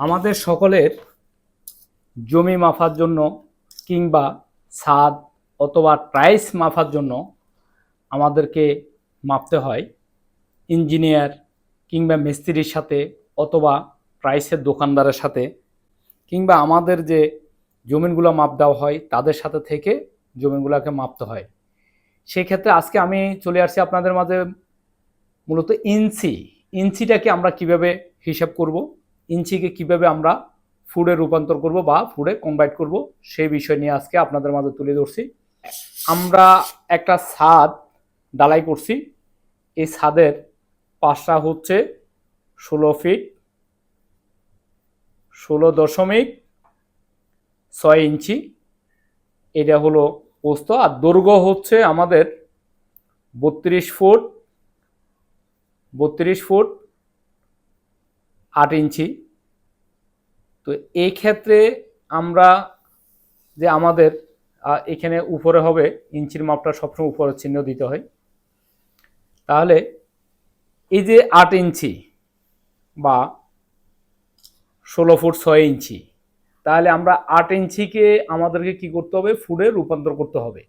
আমাদের সকলের জমি মাফার জন্য কিংবা ছাদ অথবা প্রাইস মাফার জন্য আমাদেরকে মাপতে হয়। ইঞ্জিনিয়ার কিংবা মিস্ত্রির সাথে অথবা প্রাইসের দোকানদারের সাথে কিংবা আমাদের যে জমিনগুলো মাপ দেওয়া হয়, তাদের সাথে থেকে জমিনগুলোকে মাপতে হয়। সেক্ষেত্রে আজকে আমি চলে আসছি আপনাদের মাঝে মূলত ইঞ্চি। ইঞ্চিটাকে আমরা কীভাবে হিসাব করব? ইঞ্চিকে কীভাবে আমরা ফুডে রূপান্তর করব বা ফুডে কনভার্ট করব, সেই বিষয় নিয়ে আজকে আপনাদের মাঝে তুলে ধরছি। আমরা একটা ছাদ ডালাই করছি। এই ছাদের পাশটা হচ্ছে ষোলো ফিট, ষোলো দশমিক ছয় ইঞ্চি। এটা হলো পোস্ত। আর দৈর্ঘ্য হচ্ছে আমাদের বত্রিশ ফুট বত্রিশ ফুট আট ইঞ্চি। তো এই ক্ষেত্রে আমরা যে আমাদের এখানে উপরে হবে, ইঞ্চির মাপটা সবসময় উপরে চিহ্ন দিতে হয়। তাহলে এই যে আট ইঞ্চি বা ষোলো ফুট ছয় ইঞ্চি, তাহলে আমরা আট ইঞ্চিকে আমাদেরকে কি করতে হবে? ফুডে রূপান্তর করতে হবে।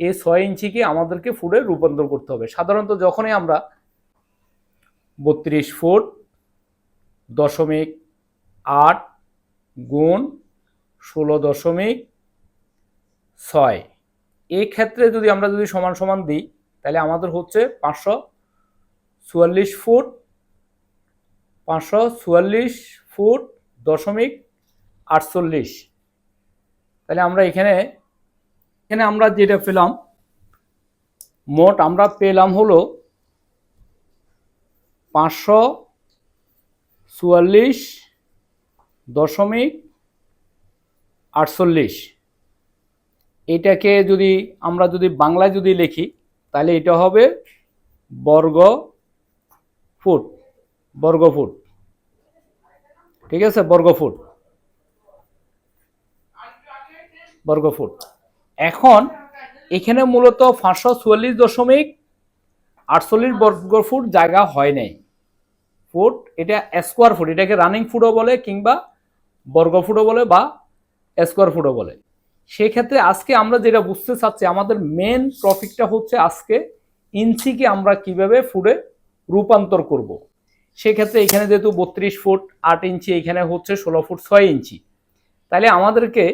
এই ছয় ইঞ্চিকে আমাদেরকে ফুডে রূপান্তর করতে হবে। সাধারণত যখনই আমরা বত্রিশ ফুট দশমিক আট গুণ ষোলো দশমিক ছয়। এই ক্ষেত্রে যদি আমরা যদি সমান সমান দিই, তাহলে আমাদের হচ্ছে পাঁচশো চুয়াল্লিশ ফুট, পাঁচশো চুয়াল্লিশ ফুট দশমিক আটচল্লিশ। তাহলে আমরা এখানে এখানে আমরা যেটা পেলাম, মোট আমরা পেলাম হলো পাঁচশো চুয়াল্লিশ দশমিক আটচল্লিশ। এটাকে যদি আমরা যদি বাংলায় যদি লিখি, তাহলে এটা হবে বর্গ ফুট বর্গ ফুট। ঠিক আছে? বর্গ ফুট। বর্গ ফুট। এখন এখানে মূলত পাঁচশো চুয়াল্লিশ দশমিক আটচল্লিশ বর্গ ফুট জায়গা হয় নাই। ফুট, এটা স্কোয়ার ফুট এটাকে রানিং ফুটও বলে কিংবা বর্গ ফুটও বলে বা স্কোয়ার ফুটও বলে। সেক্ষেত্রে আজকে আমরা যেটা বুঝতে চাচ্ছি, আমাদের মেন টপিকটা হচ্ছে আজকে ইঞ্চিকে আমরা কীভাবে ফুটে রূপান্তর করব। সেক্ষেত্রে এখানে যেহেতু বত্রিশ ফুট, আট ইঞ্চি, এখানে হচ্ছে ষোলো ফুট, ছয় ইঞ্চি। তাহলে আমাদেরকে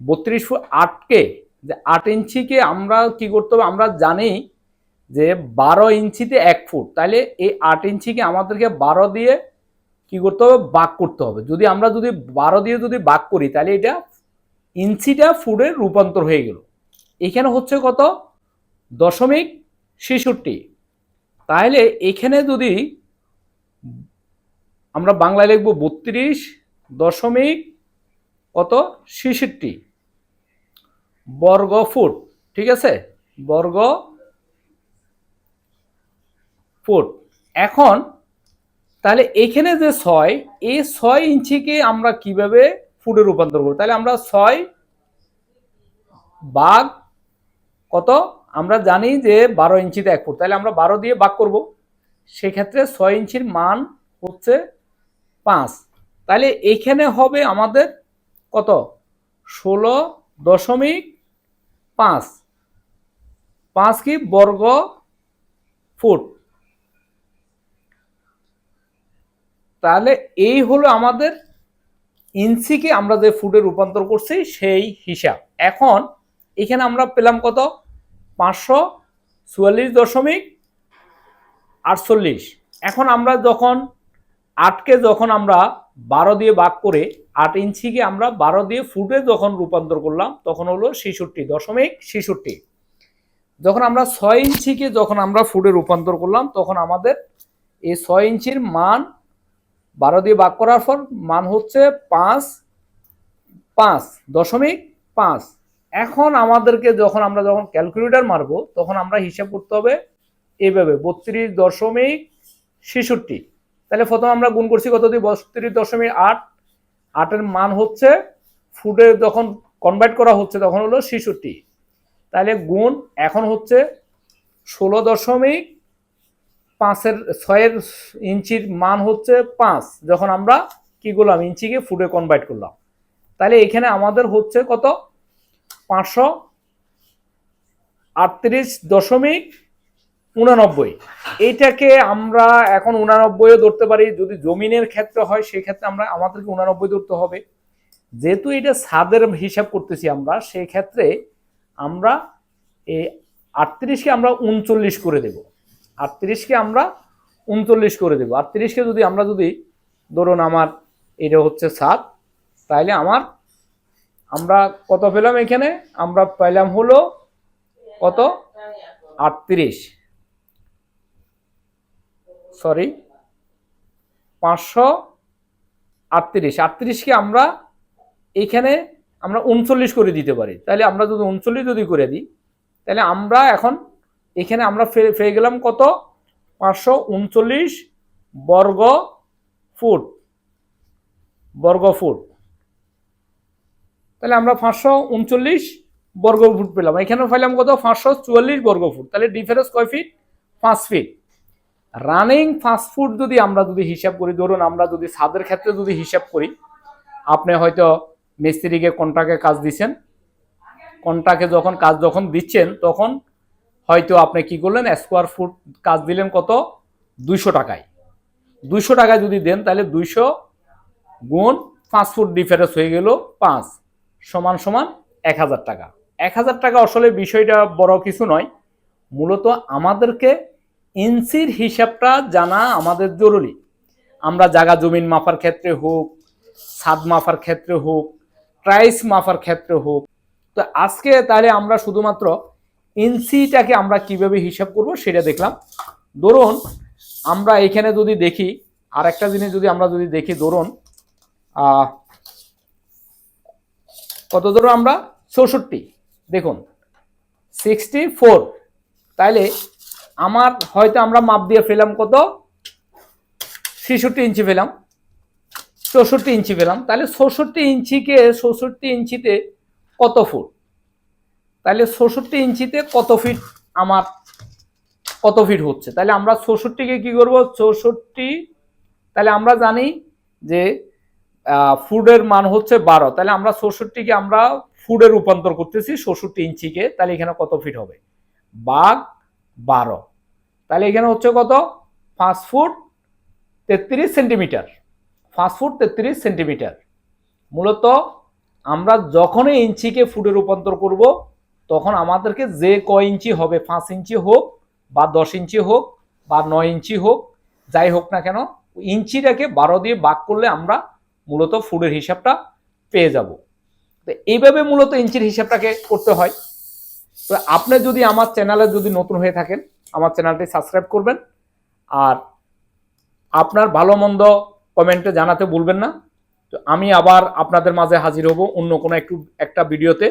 বত্রিশ ফুট আটকে, যে আট ইঞ্চিকে আমরা কি করতে হবে? আমরা জানি যে বারো ইঞ্চিতে এক ফুট তাহলে এই আট ইঞ্চিকে আমাদেরকে বারো দিয়ে কি করতে হবে? বাক করতে হবে। যদি আমরা যদি বারো দিয়ে যদি বাক করি তাহলে এটা ইঞ্চিটা ফুটে রূপান্তর হয়ে গেল। এখানে হচ্ছে কত? দশমিক ছেষট্টি। তাহলে এখানে যদি আমরা বাংলায় লিখব বত্রিশ দশমিক কত? ছেষট্টি। বর্গ ফুট ঠিক আছে? বর্গ ফুট এখন তাহলে এখানে যে ছয়, এই ছয় ইঞ্চিকে আমরা কীভাবে ফুটে রূপান্তর করব? তাহলে আমরা ছয় বাঘ কত? আমরা জানি যে বারো ইঞ্চিতে এক ফুট। তাহলে আমরা বারো দিয়ে বাঘ করব। সেক্ষেত্রে ছয় ইঞ্চির মান হচ্ছে পাঁচ। তাহলে এখানে হবে আমাদের কত? ষোলো দশমিক পাঁচ। পাঁচ কি বর্গ ফুট? তাহলে এই হলো আমাদের ইঞ্চিকে আমরা যে ফুটে রূপান্তর করছি, সেই হিসাব। এখন এখানে আমরা পেলাম কত? পাঁচশো চুয়াল্লিশ দশমিক আটচল্লিশ। এখন আমরা যখন আটকে যখন আমরা বারো দিয়ে ভাগ করে আট ইঞ্চিকে আমরা বারো দিয়ে ফুটে যখন রূপান্তর করলাম, তখন হলো ছেষট্টি দশমিক ছেষট্টি। যখন আমরা ছয় ইঞ্চিকে যখন আমরা ফুটে রূপান্তর করলাম, তখন আমাদের এই ছয় ইঞ্চির মান বারো দিয়ে ভাগ করার পর মান হচ্ছে পাঁচ পাঁচ, দশমিক পাঁচ। এখন আমাদেরকে যখন আমরা যখন ক্যালকুলেটর মারবো, তখন আমরা হিসাব করতে হবে এইভাবে, বত্রিশ দশমিক ছেষট্টি। তাহলে প্রথম আমরা গুণ করছি কত দিয়ে? বত্রিশ দশমিক আট। আটের মান হচ্ছে, ফুটে যখন কনভার্ট করা হচ্ছে তখন হলো ছেষট্টি। তাহলে গুণ এখন হচ্ছে ষোলো দশমিক পাঁচের ছয়ের ইঞ্চির মান হচ্ছে পাঁচ, যখন আমরা কি করলাম, ইঞ্চিকে ফুটে কনভার্ট করলাম। তাহলে এখানে আমাদের হচ্ছে কত? পাঁচশো আটত্রিশ দশমিক উনানব্বই। এইটাকে আমরা এখন উনানব্বইও ধরতে পারি, যদি জমিনের ক্ষেত্রে হয় সেই ক্ষেত্রে আমরা, আমাদেরকে উনানব্বই ধরতে হবে। যেহেতু এটা ছাদের হিসাব করতেছি আমরা সেই ক্ষেত্রে আমরা এই আটত্রিশকে আমরা উনচল্লিশ করে দেব। আটত্রিশকে আমরা উনচল্লিশ করে দেব। আটত্রিশকে যদি আমরা যদি, ধরুন আমার এটা হচ্ছে সাত, তাইলে আমার, আমরা কত পেলাম এখানে? আমরা পেলাম হলো কত? আটত্রিশ। সরি, পাঁচশো আটত্রিশ। আটত্রিশকে আমরা এইখানে আমরা উনচল্লিশ করে দিতে পারি। তাহলে আমরা যদি উনচল্লিশ যদি করে দিই তাহলে আমরা এখন এখানে আমরা পেয়ে গেলাম কত? পাঁচশো উনচল্লিশ বর্গ ফুট। বর্গ ফুট। তাহলে আমরা পাঁচশো উনচল্লিশ বর্গ ফুট পেলাম। এখানে পেলাম কত? পাঁচশো চুয়াল্লিশ বর্গ ফুট। তাহলে ডিফারেন্স কয় ফিট পাঁচ ফিট রানিং ফাস্ট ফুড যদি আমরা যদি হিসাব করি, ধরুন আমরা যদি ছাদের ক্ষেত্রে যদি হিসাব করি, আপনি হয়তো মিস্ত্রিকে কন্ট্রাক্টে কাজ দিচ্ছেন? কন্ট্রাক্টে যখন, কাজ যখন দিচ্ছেন, তখন হয়তো আপনি কি করলেন? স্কোয়ার ফুট কাজ দিলেন কত? দুইশো টাকায়। দুইশো টাকায় যদি দেন, তাহলে দুইশো গুণ পাঁচ ফুট ডিফারেন্স হয়ে গেল পাঁচ। সমান সমান এক হাজার টাকা। এক হাজার টাকা আসলে বিষয়টা বড় কিছু নয়। মূলত আমাদেরকে ইঞ্চির হিসাবটা জানা আমাদের জরুরি। আমরা জায়গা জমিন মাপার ক্ষেত্রে হোক, ছাদ মাপার ক্ষেত্রে হোক প্রাইস মাপার ক্ষেত্রে হোক। তো আজকে তাহলে আমরা শুধুমাত্র ইঞ্চিটাকে আমরা কীভাবে হিসাব করব সেটা দেখলাম। ধরুন, আমরা এখানে যদি দেখি আর একটা জিনিস যদি আমরা যদি দেখি, ধরুন কত ধরুন আমরা? চৌষট্টি। দেখুন সিক্সটি ফোর তাইলে আমার হয়তো আমরা মাপ দিয়ে ফেলাম কত? ছেষট্টি ইঞ্চি পেলাম চৌষট্টি ইঞ্চি পেলাম তাহলে চৌষট্টি ইঞ্চিকে, চৌষট্টি ইঞ্চিতে কত ফুট? তাহলে চৌষট্টি ইঞ্চিতে কত ফিট আমার, কত ফিট হচ্ছে? তাহলে আমরা চৌষট্টিকে কি করব? চৌষট্টি, তাহলে আমরা জানি যে ফুডের মান হচ্ছে বারো। তাহলে আমরা চৌষট্টিকে আমরা ফুডে রূপান্তর করতেছি চৌষট্টি ইঞ্চিকে। তাহলে এখানে কত ফিট হবে? বাঘ বারো। তাহলে এখানে হচ্ছে কত? পাঁচ ফুট তেত্রিশ সেন্টিমিটার। পাঁচ ফুট তেত্রিশ সেন্টিমিটার। মূলত আমরা যখনই ইঞ্চিকে ফুটে রূপান্তর করব তখন আমাদেরকে যে ক ইঞ্চি হবে, পাঁচ ইঞ্চি হোক বা দশ ইঞ্চি হোক বা নয় ইঞ্চি হোক, যাই হোক না কেন, ইঞ্চিটাকে বারো দিয়ে ভাগ করলে আমরা মূলত ফুডের হিসাবটা পেয়ে যাব। তো এইভাবে মূলত ইঞ্চির হিসাবটাকে করতে হয়। তো আপনি যদি আমার চ্যানেলে যদি নতুন হয়ে থাকেন, আমার চ্যানেলটি সাবস্ক্রাইব করবেন। আর আপনার ভালো মন্দ কমেন্টে জানাতে ভুলবেন না। তো আমি আবার আপনাদের মাঝে হাজির হব অন্য কোনো একটু, একটা ভিডিওতে।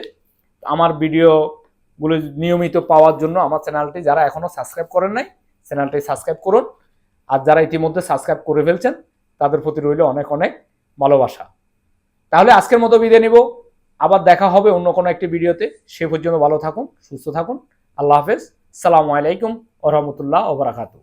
আমার ভিডিওগুলো নিয়মিত পাওয়ার জন্য আমার চ্যানেলটি যারা এখনও সাবস্ক্রাইব করেন নাই, চ্যানেলটি সাবস্ক্রাইব করুন। আর যারা ইতিমধ্যে সাবস্ক্রাইব করে ফেলছেন, তাদের প্রতি রইল অনেক অনেক ভালোবাসা। তাহলে আজকের মতো বিদায় নিব। আবার দেখা হবে অন্য কোনো একটি ভিডিওতে। সে পর্যন্ত ভালো থাকুন, সুস্থ থাকুন। আল্লাহ হাফেজ। সালামু আলাইকুম ও রহমতুল্লাহ ওবরাকাতু